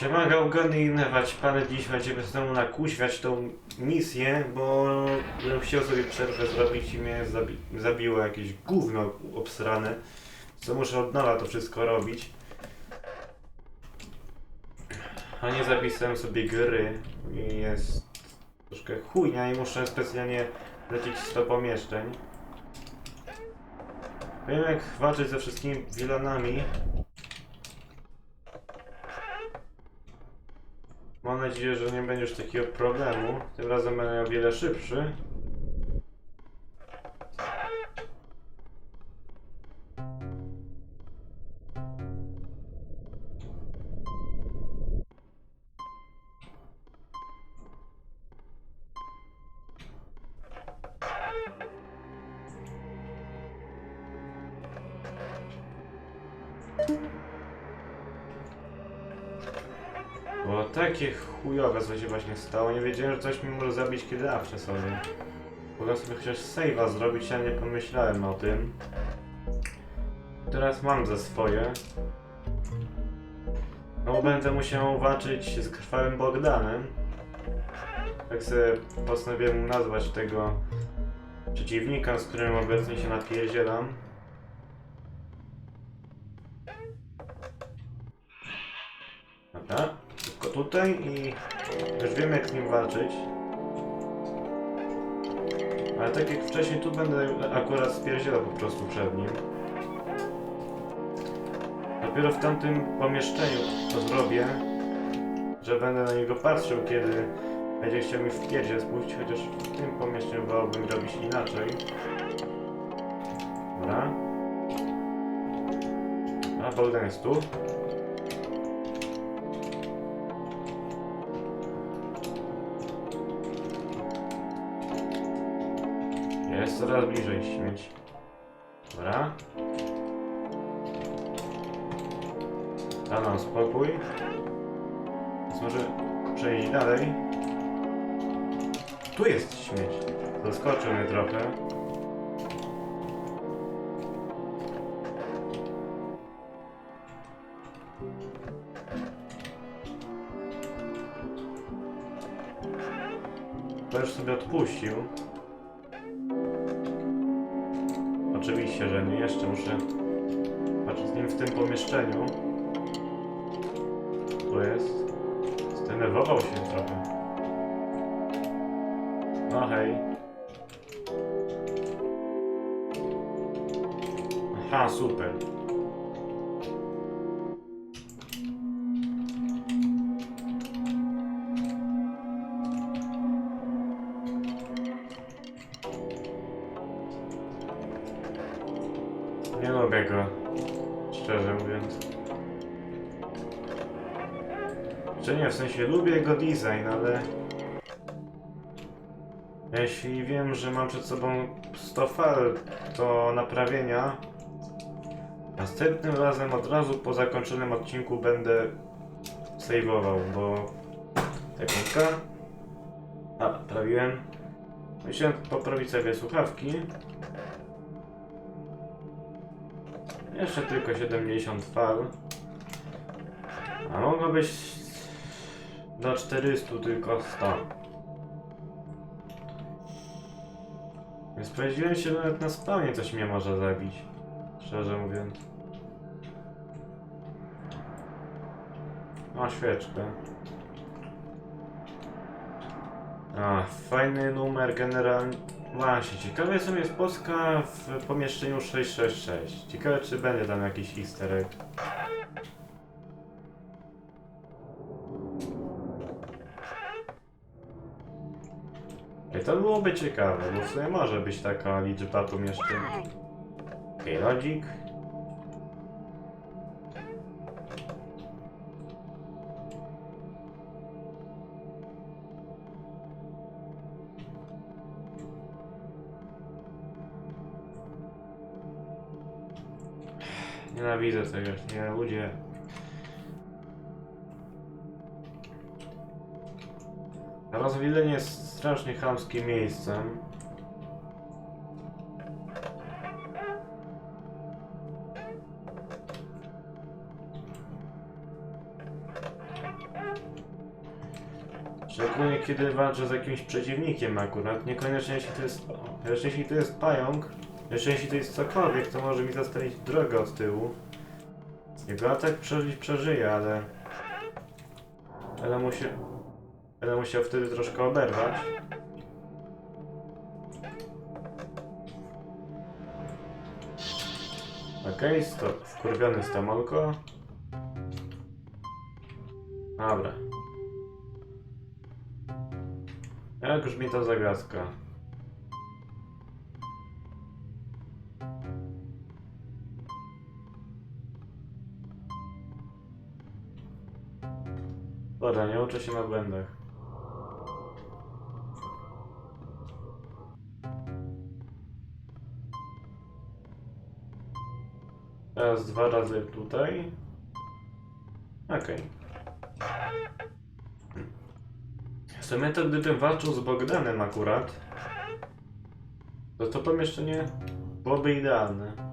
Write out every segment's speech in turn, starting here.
Siema gałgany i inne pany dziś będziemy znowu nakuświać tą misję, bo bym chciał sobie przerwę zrobić i mnie zabi zabiło jakieś gówno obsrane. Co muszę od nowa to wszystko robić. A nie zapisałem sobie gry i jest troszkę chujnia i muszę specjalnie lecieć 100 pomieszczeń. Wiem jak walczyć ze wszystkimi wilanami. Mam nadzieję, że nie będzie już takiego problemu. Tym razem będę o wiele szybszy. Bo takie chujowe co się właśnie stało. Nie wiedziałem, że coś mi może zabić, kiedy awczę sobie. Mogę sobie chociaż save'a zrobić, a nie pomyślałem o tym. Teraz mam ze swoje. No będę musiał walczyć z krwawym Bogdanem. Tak sobie postanowiłem nazwać tego przeciwnika, z którym obecnie się napierdzielam. Dobra, tutaj i już wiem jak z nim walczyć. Ale tak jak wcześniej, tu będę akurat spierdzielał po prostu przed nim. Dopiero w tamtym pomieszczeniu to zrobię, że będę na niego patrzył, kiedy będzie chciał mi w pierdzie spuścić, chociaż w tym pomieszczeniu wolałbym robić inaczej. Dobra. A Bogdan jest tu. Jest coraz bliżej śmieć. Dobra. Da nam spokój. Więc może przejść dalej. Tu jest śmieć. Zaskoczył mnie trochę. To sobie odpuścił. Pomieszczeniu. To jest. Zdenerwował się trochę. No hej. Aha, super. Nie lubię go, szczerze mówiąc. Czy nie, w sensie lubię jego design, ale... Jeśli wiem, że mam przed sobą 100 fal do naprawienia, następnym razem od razu po zakończonym odcinku będę saveował, bo... Sekundka. A, prawiłem. Musiałem poprawić sobie słuchawki. Jeszcze tylko 70 fal. A mogło być do 400 tylko 100. Nie spodziewałem się, nawet na spawnie coś mnie może zabić. Szczerze mówiąc. O, świeczkę. A, fajny numer generalnie. Właśnie, ciekawe jestem jest Polska w pomieszczeniu 666. Ciekawe czy będzie tam jakiś easter egg. Ej, to byłoby ciekawe, bo w sumie może być taka liczba pomieszczeń. Okej, okay. Nienawidzę tego, nie, ludzie. Rozwilenie jest strasznie chamskim miejscem. Szczególnie kiedy walczę z jakimś przeciwnikiem akurat. Niekoniecznie jeśli to jest. jeśli to jest pająk, jeszcze jeśli to jest cokolwiek, to może mi zastawić drogę od tyłu. Jego atak przeżyć przeżyje, ale. Ale musi. Będę musiał wtedy troszkę oberwać. Okej, stop. Wkurwiony stamolko. Dobra. Jak już mi to. Się na błędach. Teraz dwa razy tutaj. Okej. W sumie to gdybym walczył z Bogdanem akurat, to to pomieszczenie byłoby idealne.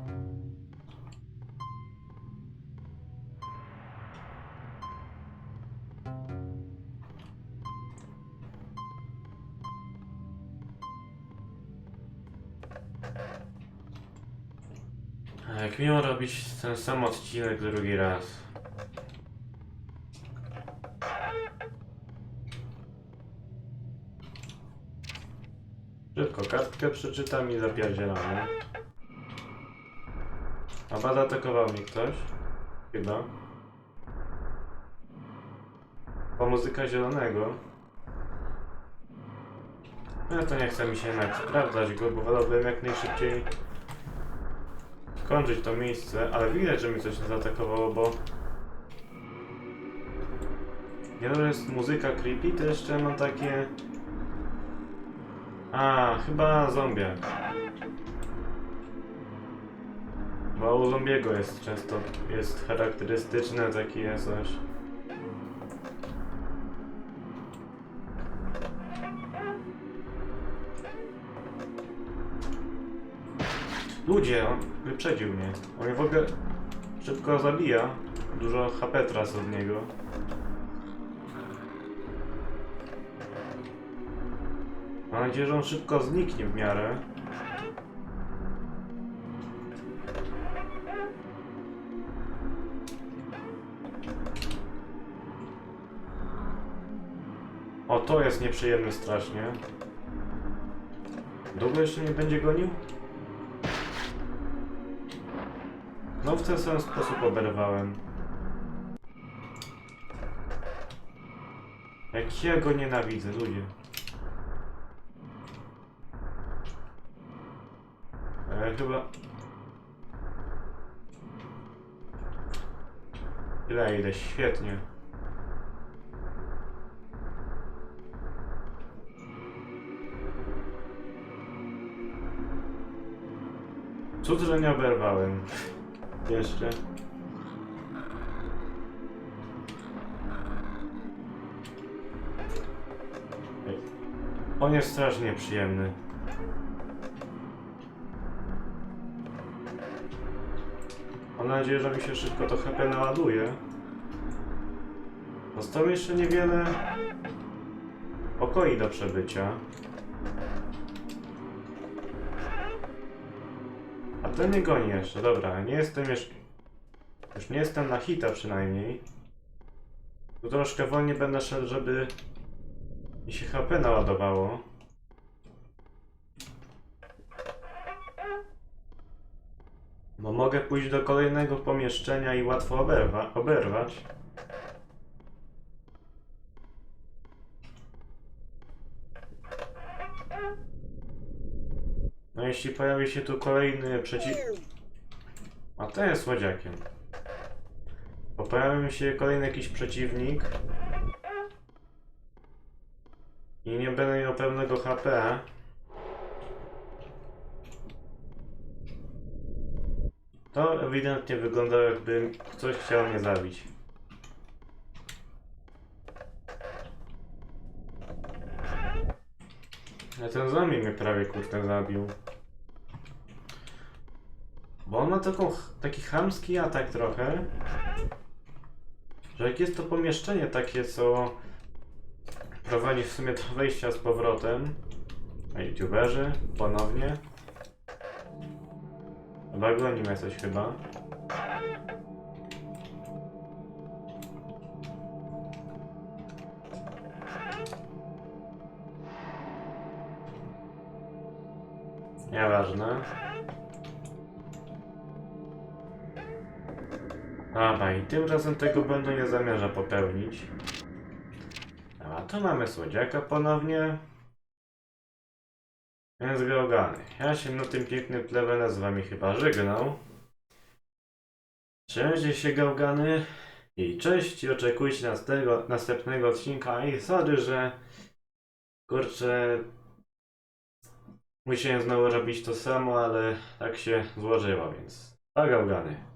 Jak miło robić ten sam odcinek drugi raz. Szybko kartkę przeczytam i zapierdzielamy. A zaatakował mnie ktoś? Chyba. Po muzyka zielonego. No to nie chce mi się jednak sprawdzać go, bo wolałbym jak najszybciej skończyć to miejsce, ale widać, że mi coś zaatakowało, bo dość, że jest muzyka creepy, to jeszcze mam takie... A, chyba zombiak. Bo u zombiego jest często, jest charakterystyczne takie coś. Ludzie, on wyprzedził mnie. On mnie w ogóle szybko zabija. Dużo HP teraz od niego. Mam nadzieję, że on szybko zniknie w miarę. O, to jest nieprzyjemne strasznie. Długo jeszcze nie będzie gonił? No w ten sam sposób oberwałem. Jak ja go nienawidzę, ludzie. E, chyba... Ile ile, świetnie. Cud, że nie oberwałem. Jeszcze. On jest strasznie przyjemny. Mam nadzieję, że mi się szybko to HP naładuje. Zostało jeszcze niewiele pokoi do przebycia. Ten nie goni jeszcze, dobra, nie jestem jeszcze... Już nie jestem na hita przynajmniej. Tu troszkę wolniej będę szedł, żeby mi się HP naładowało. Bo mogę pójść do kolejnego pomieszczenia i łatwo oberwa oberwać. No jeśli pojawi się tu kolejny przeciw... A ten jest słodziakiem. Bo pojawi się kolejny jakiś przeciwnik. I nie będę miał pewnego HP. To ewidentnie wygląda jakby ktoś chciał mnie zabić. A ten zombie mnie prawie kurde zabił. Bo on ma taką, taki chamski atak trochę. Że jak jest to pomieszczenie takie, co prowadzi w sumie do wejścia z powrotem. A youtuberzy ponownie. Chyba goni mnie coś chyba. Nieważne. Dobra, i tym razem tego błędu nie zamierza popełnić. A tu mamy słodziaka ponownie. Więc gałgany. Ja się na tym pięknym tle z wami chyba żegnał. Trzymajcie się gałgany i cześć i oczekujcie następnego, następnego odcinka i sorry, że kurczę musiałem znowu robić to samo, ale tak się złożyło, więc pa gałgany.